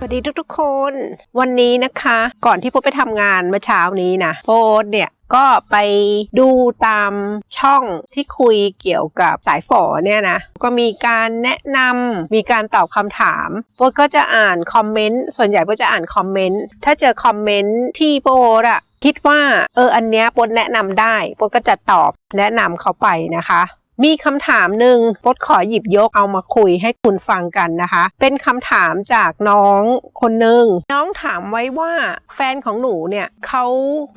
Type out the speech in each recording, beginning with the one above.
สวัสดีทุกๆคน วันนี้นะคะ ก่อนที่โป๊ดไปทำงานเมื่อเช้านี้นะโป๊ดเนี่ยก็ไปดูตามช่องที่คุยเกี่ยวกับสายฝอเนี่ยนะ ก็มีการแนะนำมีการตอบคำถามโป๊ดก็จะอ่านคอมเมนต์ส่วนใหญ่โป๊ดจะอ่านคอมเมนต์ถ้าเจอคอมเมนต์ที่โป๊ดอะคิดว่าเอออันเนี้ยโป๊ดแนะนำได้โป๊ดก็จะตอบแนะนำเขาไปนะคะ มีคำถามหนึ่งปดขอหยิบยกเอามาคุยให้คุณฟังกันนะคะ เป็นคำถามจากน้องคนหนึ่งน้องถามไว้ว่าแฟนของหนูเนี่ยเขา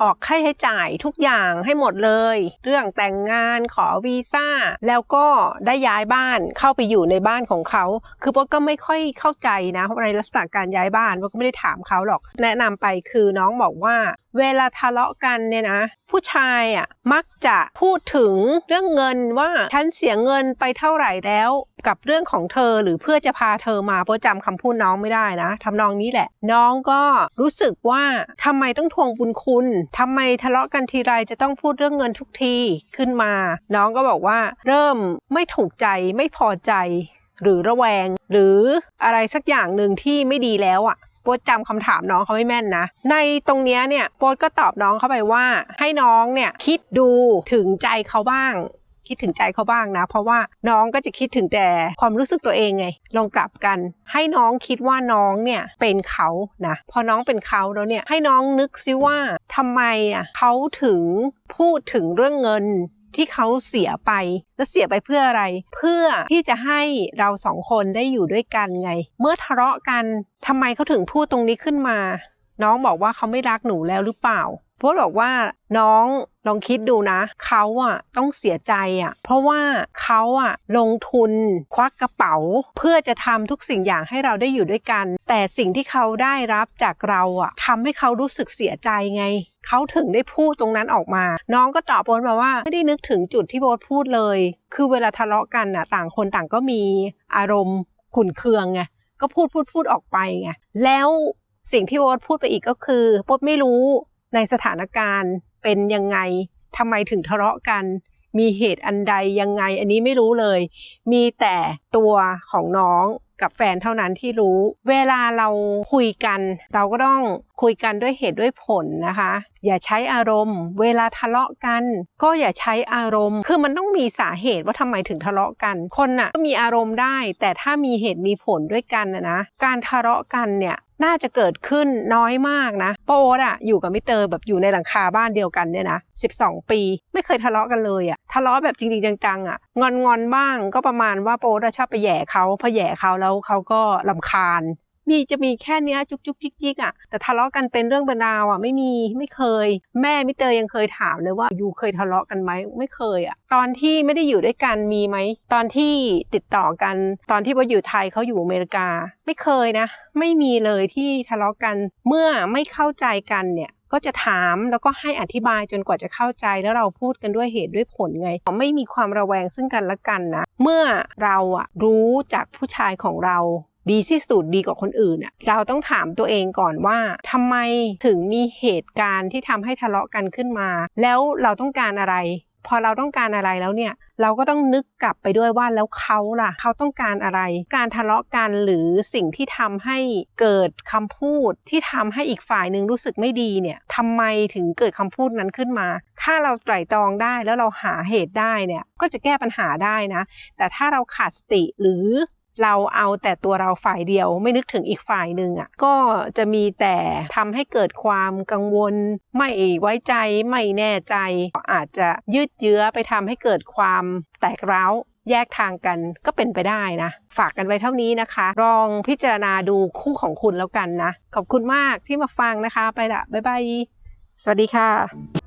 ออกค่าใช้จ่ายทุกอย่างให้หมดเลย เรื่องแต่งงานขอวีซ่า แล้วก็ได้ย้ายบ้านเข้าไปอยู่ในบ้านของเขา คือปดก็ไม่ค่อยเข้าใจนะในลักษณะการย้ายบ้านปดก็ไม่ได้ถามเขาหรอก แนะนำไปคือน้องบอกว่า เวลาทะเลาะกันเนี่ยนะผู้ชายอะมักจะพูดถึงเรื่องเงินว่าฉันเสียเงินไปเท่าไหร่แล้วกับเรื่องของเธอหรือเพื่อจะพาเธอมาเพราะจำคำพูดน้องไม่ได้นะทำนองนี้แหละ น้องก็รู้สึกว่าทำไมต้องทวงบุญคุณทำไมทะเลาะกันทีไรจะต้องพูดเรื่องเงินทุกทีขึ้นมา น้องก็บอกว่า เริ่มไม่ถูกใจไม่พอใจหรือระแวง หรืออะไรสักอย่างหนึ่งที่ไม่ดีแล้วอะโปดจำคำถามน้องเขาไม่แม่นนะ ในตรงเนี้ยเนี่ยโปดก็ตอบน้องเข้าไปว่า ให้น้องเนี่ยคิดดูถึงใจเขาบ้าง คิดถึงใจเขาบ้างนะ เพราะว่าน้องก็จะคิดถึงแต่ความรู้สึกตัวเองไง ลองกลับกัน ให้น้องคิดว่าน้องเนี่ยเป็นเขานะพอน้องเป็นเขาแล้วเนี่ยให้น้องนึกซิว่าทำไมอะเขาถึงพูดถึงเรื่องเงินที่เขาเสียไป แล้วเสียไปเพื่ออะไร เพื่อที่จะให้เราสองคนได้อยู่ด้วยกันไง เมื่อทะเลาะกันทำไมเขาถึงพูดตรงนี้ขึ้นมา น้องบอกว่าเขาไม่รักหนูแล้วหรือเปล่า พสบอกว่าน้องลองคิดดูนะ เขาอะต้องเสียใจอะเพราะว่าเขาอะลงทุนควักกระเป๋า เพื่อจะทำทุกสิ่งอย่างให้เราได้อยู่ด้วยกัน แต่สิ่งที่เขาได้รับจากเราอะทำให้เขารู้สึกเสียใจไง เขาถึงได้พูดตรงนั้นออกมา น้องก็ตอบโบนมาว่าไม่ได้นึกถึงจุดที่โบทพูดเลย คือเวลาทะเลาะกันน่ะ ต่างคนต่างก็มีอารมณ์ขุนเคืองไงก็พูดพูดพูดออกไปไงแล้วสิ่งที่โบทพูดไปอีกก็คือโบทไม่รู้ ในสถานการณ์เป็นยังไงทำไมถึงทะเลาะกัน มีเหตุอันใดยังไง อันนี้ไม่รู้เลย มีแต่ตัวของน้องกับแฟนเท่านั้นที่รู้ เวลาเราคุยกัน เราก็ต้องคุยกันด้วยเหตุด้วยผลนะคะ อย่าใช้อารมณ์ เวลาทะเลาะกัน ก็อย่าใช้อารมณ์ คือมันต้องมีสาเหตุว่าทำไมถึงทะเลาะกัน คนน่ะก็มีอารมณ์ได้ แต่ถ้ามีเหตุมีผลด้วยกันนะนะ การทะเลาะกันเนี่ย น่าจะเกิดขึ้นน้อยมากนะโป๊ดอะอยู่กับมิเตอร์แบบอยู่ในหลังคาบ้านเดียวกันเนี่ยนะ12 ปี ไม่เคยทะเลาะกันเลยอะทะเลาะแบบจริงๆจังๆอะงอนงอนๆบ้างก็ประมาณว่าโป๊ดชอบไปแย่เขาพอแย่เขาแล้วเขาก็ลำคาญ มีจะมีแค่เนี้ยจุกจุกจิกจิกอะแต่ทะเลาะกันเป็นเรื่องเป็นราวอะไม่มีไม่เคย แม่มิเตอร์ยังเคยถามเลยว่าอยู่เคยทะเลาะกันไหมไม่เคยอะตอนที่ไม่ได้อยู่ด้วยกันมีไหมตอนที่ติดต่อกัน ตอนที่ว่าอยู่ไทยเขาอยู่อเมริกา ไม่เคยนะ ไม่มีเลยที่ทะเลาะกันเมื่อไม่เข้าใจกันเนี่ยก็จะถามแล้วก็ให้อธิบายจนกว่าจะเข้าใจแล้วเราพูดกันด้วยเหตุด้วยผลไง ไม่มีความระแวงซึ่งกันและกันนะ เมื่อเราอะรู้จากผู้ชายของเรา ดีที่สุดดีกว่าคนอื่นอะเราต้องถามตัวเองก่อนว่าทำไมถึงมีเหตุการณ์ที่ทำให้ทะเลาะกันขึ้นมา แล้วเราต้องการอะไร พอเราต้องการอะไรแล้วเนี่ยเราก็ต้องนึกกลับไปด้วยว่าแล้วเขาล่ะ เขาต้องการอะไร การทะเลาะกันหรือสิ่งที่ทำให้เกิดคำพูดที่ทำให้อีกฝ่ายหนึ่งรู้สึกไม่ดีเนี่ยทำไมถึงเกิดคำพูดนั้นขึ้นมา ถ้าเราไตร่ตรองได้แล้วเราหาเหตุได้เนี่ยก็จะแก้ปัญหาได้นะ แต่ถ้าเราขาดสติหรือ เราเอาแต่ตัวเราฝ่ายเดียวไม่นึกถึงอีกฝ่ายหนึ่งอะก็จะมีแต่ทำให้เกิดความกังวล ไม่ไว้ใจไม่แน่ใจ อาจจะยืดเยื้อไปทำให้เกิดความแตกร้าวแยกทางกันก็เป็นไปได้นะ ฝากกันไว้เท่านี้นะคะ ลองพิจารณาดูคู่ของคุณแล้วกันนะ ขอบคุณมากที่มาฟังนะคะ ไปละบ๊ายบาย สวัสดีค่ะ